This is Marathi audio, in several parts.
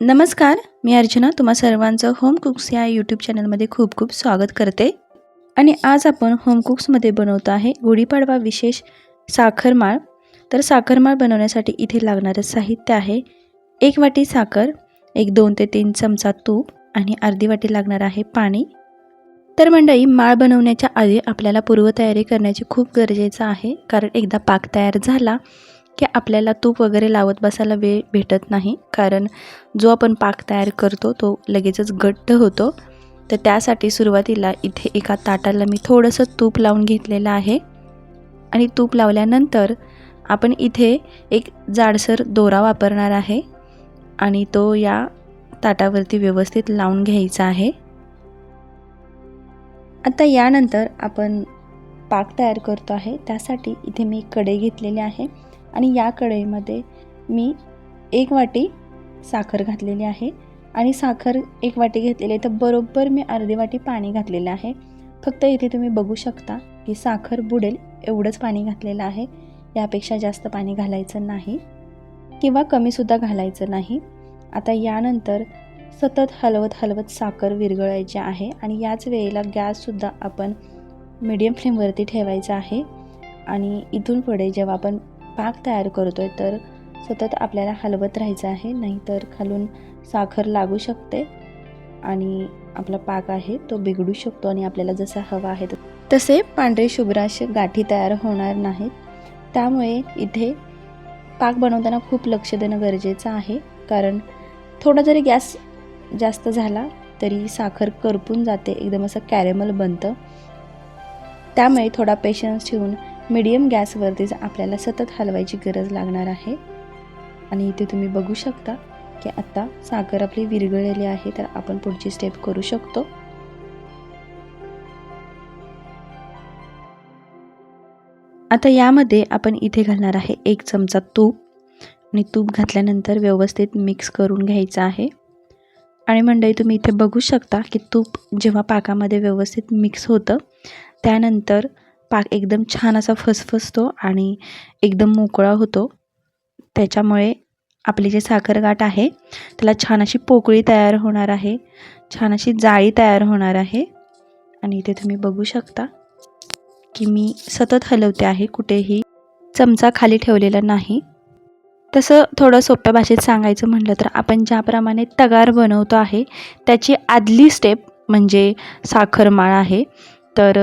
नमस्कार मी अर्चना. तुम्हा सर्वांचं होम कुक्स या यूट्यूब चॅनलमध्ये खूप खूप स्वागत करते. आणि आज आपण होम कुक्समध्ये बनवतो आहे गुढीपाडवा विशेष साखरमाळ तर साखरमाळ बनवण्यासाठी इथे लागणारं साहित्य आहे एक वाटी साखर एक दोन ते तीन चमचा तूप आणि अर्धी वाटी लागणार आहे पाणी. तर मंडळी माळ बनवण्याच्या आधी आपल्याला पूर्वतयारी करण्याची खूप गरजेचं आहे. कारण एकदा पाक तयार झाला की आपल्याला तूप वगैरे लावत बसायला वेळ भेटत नाही. कारण जो आपण पाक तयार करतो तो लगेचच घट्ट होतो. तर त्यासाठी सुरुवातीला इथे एका ताटाला मी थोडंसं तूप लावून घेतलेलं आहे. आणि तूप लावल्यानंतर आपण इथे एक जाडसर दोरा वापरणार आहे. आणि तो या ताटावरती व्यवस्थित लावून घ्यायचा आहे. आता यानंतर आपण पाक तयार करतो आहे. त्यासाठी इथे मी कढई घेतलेली आहे. आणि या कढईमध्ये मी एक वाटी साखर घातलेली आहे. आणि साखर एक वाटी घेतलेली आहे तर बरोबर मी अर्धी वाटी पाणी घातलेलं आहे. फक्त इथे तुम्ही बघू शकता की साखर बुडेल एवढंच पाणी घातलेलं आहे. यापेक्षा जास्त पाणी घालायचं नाही किंवा कमीसुद्धा घालायचं नाही. आता यानंतर सतत हलवत हलवत साखर विरघळायची आहे आणि याच वेळेला गॅससुद्धा आपण मीडियम फ्लेमवरती ठेवायचा आहे. आणि इथून पुढे जेव्हा आपण पाक तयार करतो आहे तर सतत आपल्याला हलवत राहायचं आहे नाहीतर खालून साखर लागू शकते आणि आपला पाक आहे तो बिघडू शकतो आणि आपल्याला जसा हवा आहे तसे पांढरे शुभ्र असे गाठी तयार होणार नाहीत. त्यामुळे इथे पाक बनवताना खूप लक्ष देणं गरजेचं आहे कारण थोडा जरी गॅस जास्त झाला तरी साखर करपून जाते एकदम असं कॅरेमल बनतं. त्यामुळे थोडा पेशन्स ठेवून मीडियम गॅसवरतीच आपल्याला सतत हलवायची गरज लागणार आहे. आणि इथे तुम्ही बघू शकता की आत्ता साखर आपली विरघळलेली आहे तर आपण पुढची स्टेप करू शकतो. आता यामध्ये आपण इथे घालणार आहे एक चमचा तूप. आणि तूप घातल्यानंतर व्यवस्थित मिक्स करून घ्यायचं आहे. आणि मंडळी तुम्ही इथे बघू शकता की तूप जेव्हा पाकामध्ये व्यवस्थित मिक्स होतं त्यानंतर पाक एकदम छान असा फसफसतो आणि एकदम मोकळा होतो. त्याच्यामुळे आपली जे साखरगाठ आहे त्याला छान अशी पोकळी तयार होणार आहे. छान अशी जाळी तयार होणार आहे. आणि इथे तुम्ही बघू शकता की मी सतत हलवते आहे कुठेही चमचा खाली ठेवलेला नाही. तसं थोडं सोप्या भाषेत सांगायचं म्हटलं तर आपण ज्याप्रमाणे तगार बनवतो आहे त्याची आदली स्टेप म्हणजे साखरमाळ आहे. तर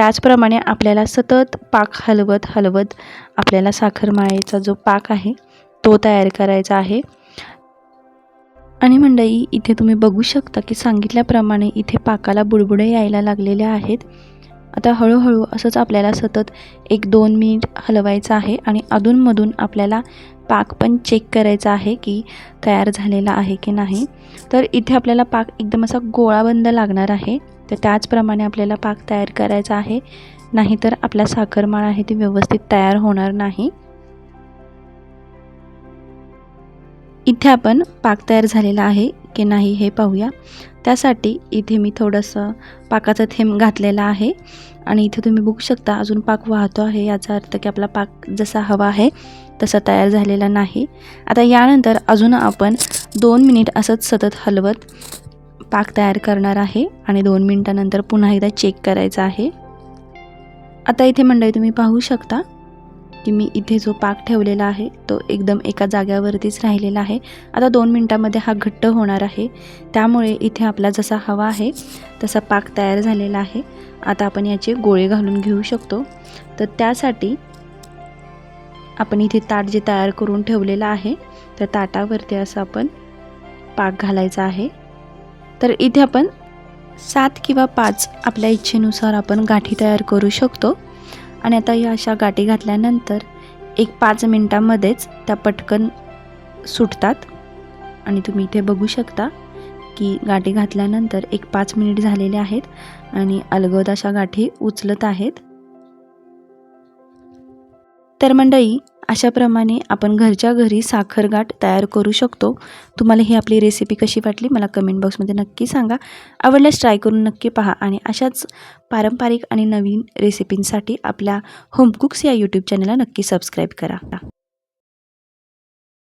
त्याचप्रमाणे आपल्याला सतत पाक हलवत हलवत आपल्याला साखरमाळेचा जो पाक आहे तो तयार करायचा आहे. आणि मंडई इथे तुम्ही बघू शकता की सांगितल्याप्रमाणे इथे पाकाला बुडबुडे यायला लागलेले आहेत. आता हळूहळू असंच आपल्याला सतत एक दोन मिनिट हलवायचं आहे आणि अधूनमधून आपल्याला पाक पण चेक करायचा आहे की तयार झालेला आहे की नाही. तर इथे आपल्याला पाक एकदम असा गोळाबंद लागणार आहे. तर त्याचप्रमाणे आपल्याला पाक तयार करायचा आहे. नाहीतर आपला साखरमाळ आहे ती व्यवस्थित तयार होणार नाही. इथे आपण पाक तयार झालेला आहे की नाही हे पाहूया. त्यासाठी इथे मी थोडंसं पाकाचा थेंब घातलेला आहे. आणि इथे तुम्ही बघू शकता अजून पाक वाहतो आहे. याचा अर्थ की आपला पाक जसा हवा आहे तसा तयार झालेला नाही. आता यानंतर अजून आपण दोन मिनिट असंच सतत हलवत पाक तयार करणार आहे आणि दोन मिनटानंतर पुन्हा एकदा चेक करायचा आहे. आता इथे मंडळी तुम्ही पाहू शकता की मी इथे जो पाक ठेवलेला आहे तो एकदम एका जाग्यावरतीच राहिलेला आहे. आता दोन मिनटामध्ये हा घट्ट होणार आहे. त्यामुळे इथे आपला जसा हवा आहे तसा पाक तयार झालेला आहे. आता आपण याचे गोळे घालून घेऊ शकतो. तर त्यासाठी आपण इथे ताट जे तयार करून ठेवलेलं आहे त्या ताटावरती असं आपण पाक घालायचा आहे. तर इथे आपण सात किंवा पाच आपल्या इच्छेनुसार आपण गाठी तयार करू शकतो. आणि आता या अशा गाठी घातल्यानंतर एक पाच मिनटामध्येच त्या पटकन सुटतात. आणि तुम्ही इथे बघू शकता की गाठी घातल्यानंतर एक पाच मिनिट झालेले आहेत आणि अलगद अशा गाठी उचलत आहेत. तर मंडळी अशाप्रमाणे आपण घरच्या घरी साखरगाठ तयार करू शकतो. तुम्हाला ही आपली रेसिपी कशी वाटली मला कमेंट बॉक्समध्ये नक्की सांगा. आवडल्यास ट्राय करून नक्की पहा आणि अशाच पारंपरिक आणि नवीन रेसिपींसाठी आपल्या होमकुक्स या यूट्यूब चॅनलला नक्की सबस्क्राईब करा.